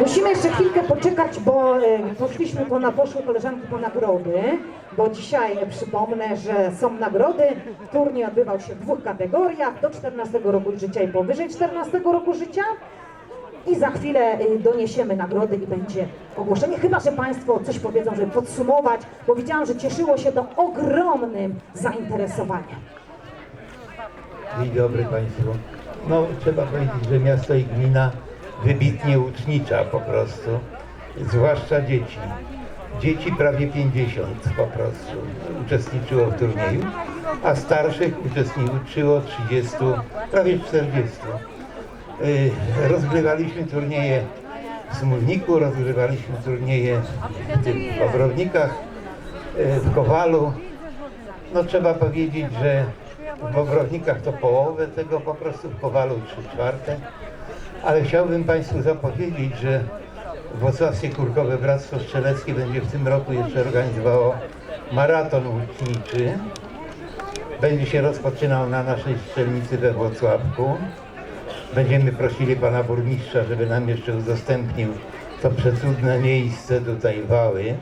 Musimy jeszcze chwilkę poczekać, bo e, poszliśmy po na poszły koleżanki po nagrody, bo dzisiaj przypomnę, że są nagrody. Turniej odbywał się w dwóch kategoriach, do 14 roku życia i powyżej 14 roku życia. I za chwilę e, doniesiemy nagrody i będzie ogłoszenie. Chyba, że Państwo coś powiedzą, żeby podsumować, bo widziałam, że cieszyło się to ogromnym zainteresowaniem. Dzień dobry Państwu. No trzeba powiedzieć, że miasto i gmina wybitnie ucznicza po prostu, zwłaszcza dzieci. Dzieci prawie 50 po prostu uczestniczyło w turnieju, a starszych uczestniczyło 30, prawie 40. Y, Rozgrywaliśmy turnieje w Smólniku, rozgrywaliśmy turnieje w tych Bobrownikach, y, w Kowalu. No trzeba powiedzieć, że w Bobrownikach to połowę tego po prostu, w Kowalu trzy czwarte. Ale chciałbym Państwu zapowiedzieć, że Włocławskie Kurkowe Bractwo Strzeleckie będzie w tym roku jeszcze organizowało maraton łuczniczy. Będzie się rozpoczynał na naszej strzelnicy we Włocławku. Będziemy prosili pana burmistrza, żeby nam jeszcze udostępnił to przecudne miejsce tutaj Wały,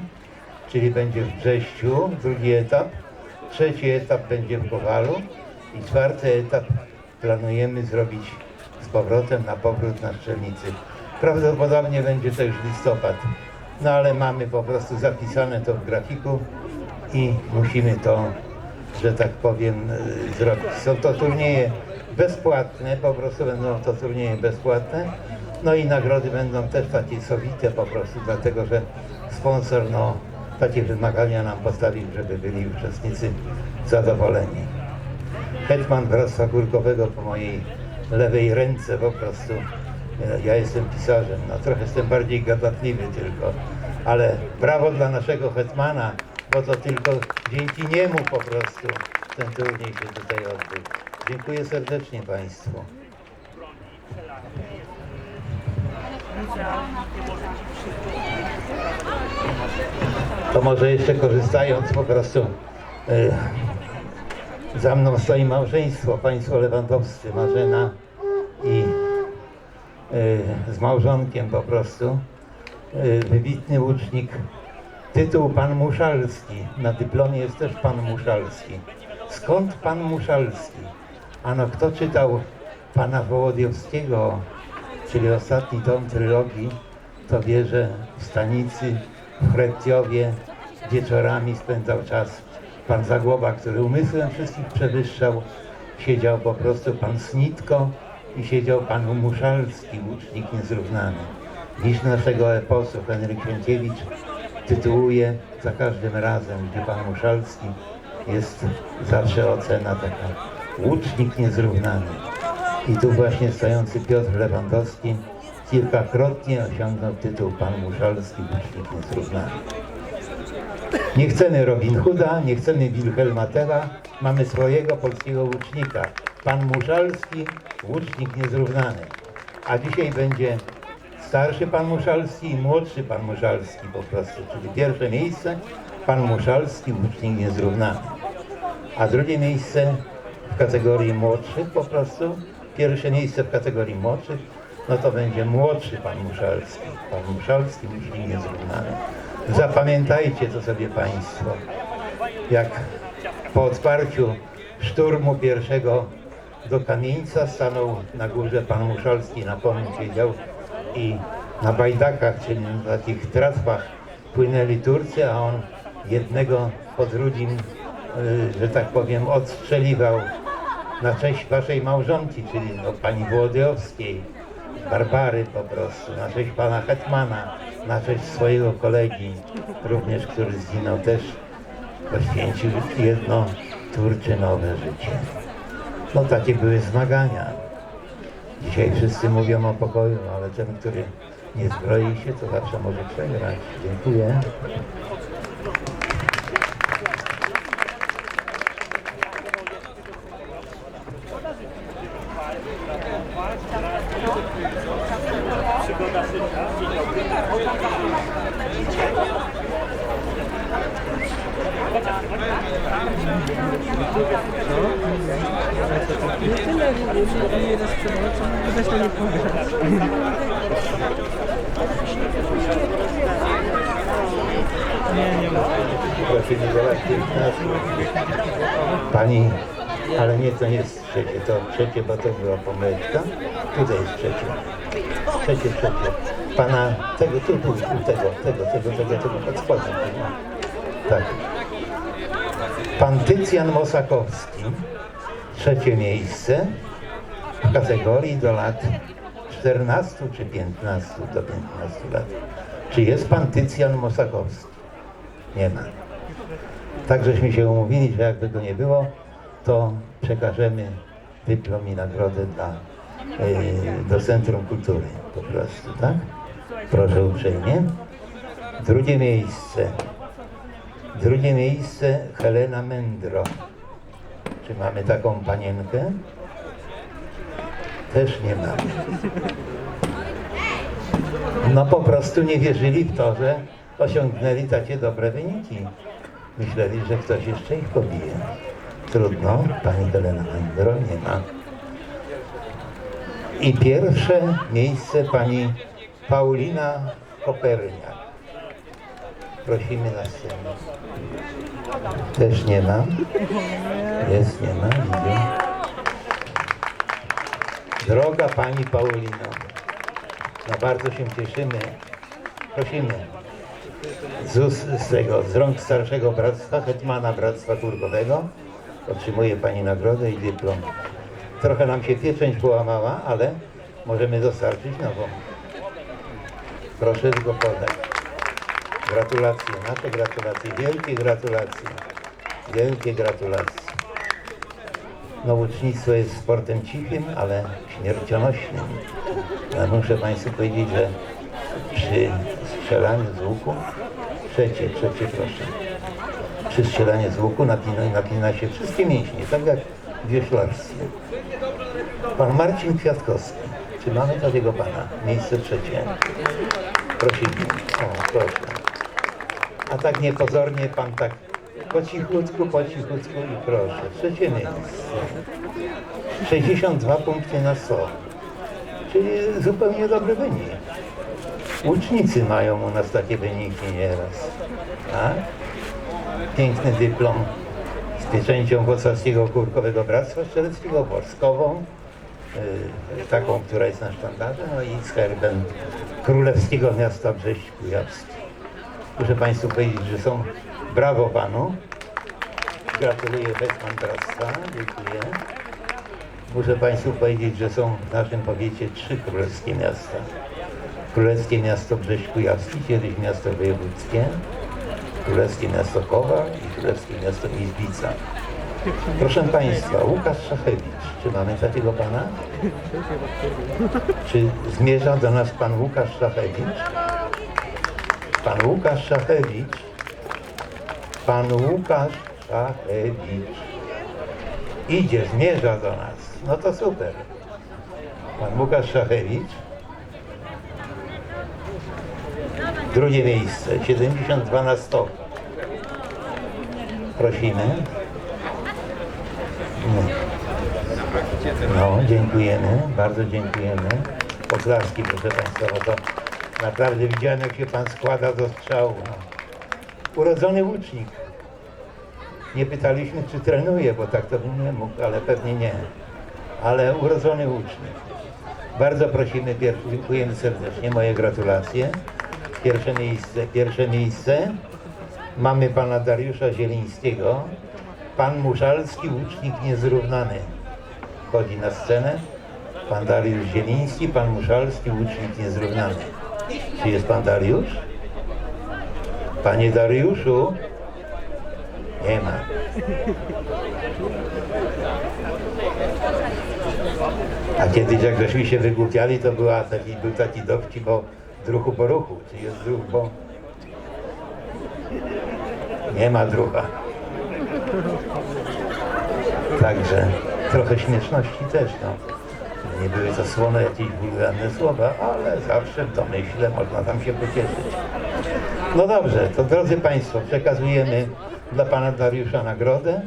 czyli będzie w Brześciu, drugi etap. Trzeci etap będzie w Kowalu i czwarty etap planujemy zrobić powrotem na powrót na strzelnicy. Prawdopodobnie będzie to już listopad, no ale mamy po prostu zapisane to w grafiku i musimy to, że tak powiem, y, zrobić. Są to turnieje bezpłatne, po prostu będą to turnieje bezpłatne, no i nagrody będą też takie sowite po prostu, dlatego że sponsor no, takie wymagania nam postawił, żeby byli uczestnicy zadowoleni. Hetman Bractwa Górkowego po mojej lewej ręce po prostu. e, Ja jestem pisarzem, no trochę jestem bardziej gadatliwy tylko, ale brawo dla naszego Hetmana, bo to tylko dzięki niemu po prostu ten turniej się tutaj odbył. Dziękuję serdecznie Państwu. To może jeszcze korzystając po prostu e, za mną stoi małżeństwo, państwo Lewandowscy, Marzena i e, z małżonkiem po prostu. E, wybitny łucznik. Tytuł Pan Muszalski. Na dyplomie jest też Pan Muszalski. Skąd Pan Muszalski? Ano kto czytał Pana Wołodyjowskiego, czyli ostatni tom trylogii, to wie, że w stanicy w Chretiowie wieczorami spędzał czas pan Zagłoba, który umysłem wszystkich przewyższał. Siedział po prostu pan Snitko i siedział pan Muszalski, łucznik niezrównany. Dziś naszego eposu Henryk Sienkiewicz tytułuje za każdym razem, gdzie pan Muszalski jest zawsze ocena taka łucznik niezrównany. I tu właśnie stojący Piotr Lewandowski kilkakrotnie osiągnął tytuł Pan Muszalski, łucznik niezrównany. Nie chcemy Robin Hooda, nie chcemy Wilhelma Tella, mamy swojego polskiego łucznika. Pan Muszalski, łucznik niezrównany. A dzisiaj będzie starszy pan Muszalski i młodszy pan Muszalski po prostu, czyli pierwsze miejsce pan Muszalski, łucznik niezrównany. A drugie miejsce w kategorii młodszych po prostu, pierwsze miejsce w kategorii młodszych, no to będzie młodszy pan Muszalski. Pan Muszalski, łucznik niezrównany. Zapamiętajcie to sobie Państwo, jak po otwarciu szturmu pierwszego do kamieńca stanął na górze pan Muszalski, na konie siedział i na bajdakach, czyli na takich tratwach płynęli Turcy, a on jednego po drugim, y, że tak powiem, odstrzeliwał na cześć waszej małżonki, czyli no, pani Włodyjowskiej, Barbary po prostu, na cześć pana Hetmana, na cześć swojego kolegi, również który zginął, też poświęcił jedno turczynowe życie. No takie były zmagania. Dzisiaj wszyscy mówią o pokoju, no ale ten, który nie zbroi się, to zawsze może przegrać. Dziękuję. Thank you. Zgoda Pani ale nie, to nie jest trzecie, to trzecie, bo to była pomyłka. Tutaj jest trzecie. Trzecie, trzecie. Pana, tego, tu, tu, tu, tego, tego, tego, tego, tego, pod. Tak. Pan Tycjan Mosakowski, trzecie miejsce w kategorii do lat 14 czy 15 do 15 lat. Czy jest pan Tycjan Mosakowski? Nie ma. Tak żeśmy się umówili, że jakby go nie było, to przekażemy dyplom i nagrodę dla, yy, do Centrum Kultury po prostu, tak? Proszę uprzejmie. Drugie miejsce. Drugie miejsce Helena Mędro. Czy mamy taką panienkę? Też nie mamy. No po prostu nie wierzyli w to, że osiągnęli takie dobre wyniki. Myśleli, że ktoś jeszcze ich pobije. Trudno, pani Helena Mendro nie ma. I pierwsze miejsce pani Paulina Koperniak. Prosimy na scenę. Też nie ma. Jest, nie ma. Droga pani Paulino, no bardzo się cieszymy. Prosimy z, z tego, z rąk starszego bractwa, hetmana Bractwa Kurgowego. Otrzymuje Pani nagrodę i dyplom. Trochę nam się pieczęć połamała, ale możemy dostarczyć nową. Proszę tylko podać. Gratulacje, nasze gratulacje, wielkie gratulacje. Wielkie gratulacje. No ucznictwo jest sportem cichym, ale śmiercionośnym. Ja muszę Państwu powiedzieć, że przy strzelaniu z łuku, trzecie, trzecie proszę, przy strzelaniu z łuku napina, napina się wszystkie mięśnie, tak jak w. Pan Marcin Kwiatkowski, czy mamy takiego Pana? Miejsce trzecie. Prosimy. O, proszę. A tak niepozornie Pan tak po cichutku, po cichutku i proszę. Trzecie miejsce. 62 punkty na 100. Czyli zupełnie dobry wynik. Łucznicy mają u nas takie wyniki nieraz. Tak? Piękny dyplom z pieczęcią Włocławskiego Kurkowego Bractwa Strzeleckiego, Worskową, yy, taką, która jest na sztandarze, no i z Królewskiego Miasta Brześć Kujawski. Muszę Państwu powiedzieć, że są brawo Panu. Gratuluję Hetman Bractwa, dziękuję. Muszę Państwu powiedzieć, że są w naszym powiecie trzy królewskie miasta. Królewskie Miasto Brześć Kujawski, kiedyś miasto wojewódzkie, Królewskie Miasto Kowal i Królewskie Miasto Izbica. Proszę Państwa, Łukasz Szachewicz, czy mamy takiego Pana? Czy zmierza do nas Pan Łukasz Szachewicz? Pan Łukasz Szachewicz, Pan Łukasz Szachewicz idzie, zmierza do nas. No to super. Pan Łukasz Szachewicz. Drugie miejsce, 72 na 100. Prosimy. No, dziękujemy, bardzo dziękujemy. Poklaski, proszę Państwa, bo to naprawdę widziałem, jak się Pan składa do strzału. Urodzony łucznik. Nie pytaliśmy, czy trenuje, bo tak to bym nie mógł, ale pewnie nie. Ale urodzony łucznik. Bardzo prosimy, dziękujemy serdecznie, moje gratulacje. Pierwsze miejsce, pierwsze miejsce. Mamy pana Dariusza Zielińskiego. Pan Muszalski, łucznik niezrównany. Chodzi na scenę. Pan Dariusz Zieliński, pan Muszalski, łucznik niezrównany. Czy jest pan Dariusz? Panie Dariuszu? Nie ma. A kiedyś jak żeśmy się wygłupiali, to była taki, był taki dowcip o druchu po ruchu. Czy jest druh po... Nie ma drucha. Także trochę śmieszności też, no. Nie były to słone jakieś wulgarne słowa, ale zawsze w domyśle można tam się pocieszyć. No dobrze, to drodzy Państwo, przekazujemy dla Pana Dariusza nagrodę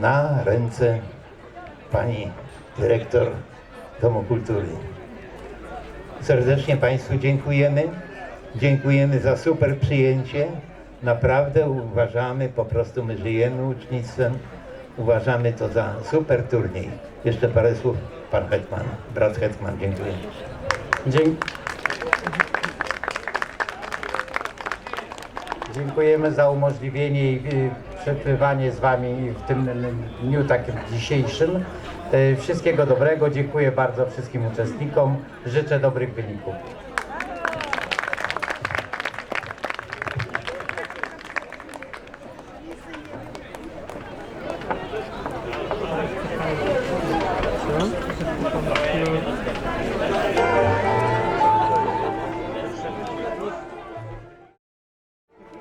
na ręce pani dyrektor Domu Kultury. Serdecznie Państwu dziękujemy. Dziękujemy za super przyjęcie. Naprawdę uważamy, po prostu my żyjemy ucznictwem. Uważamy to za super turniej. Jeszcze parę słów, pan Hetman, brat Hetman, dziękuję. Dzięk... Dziękujemy za umożliwienie i przebywanie z Wami w tym dniu takim dzisiejszym. Y, Wszystkiego dobrego, dziękuję bardzo wszystkim uczestnikom, życzę dobrych wyników.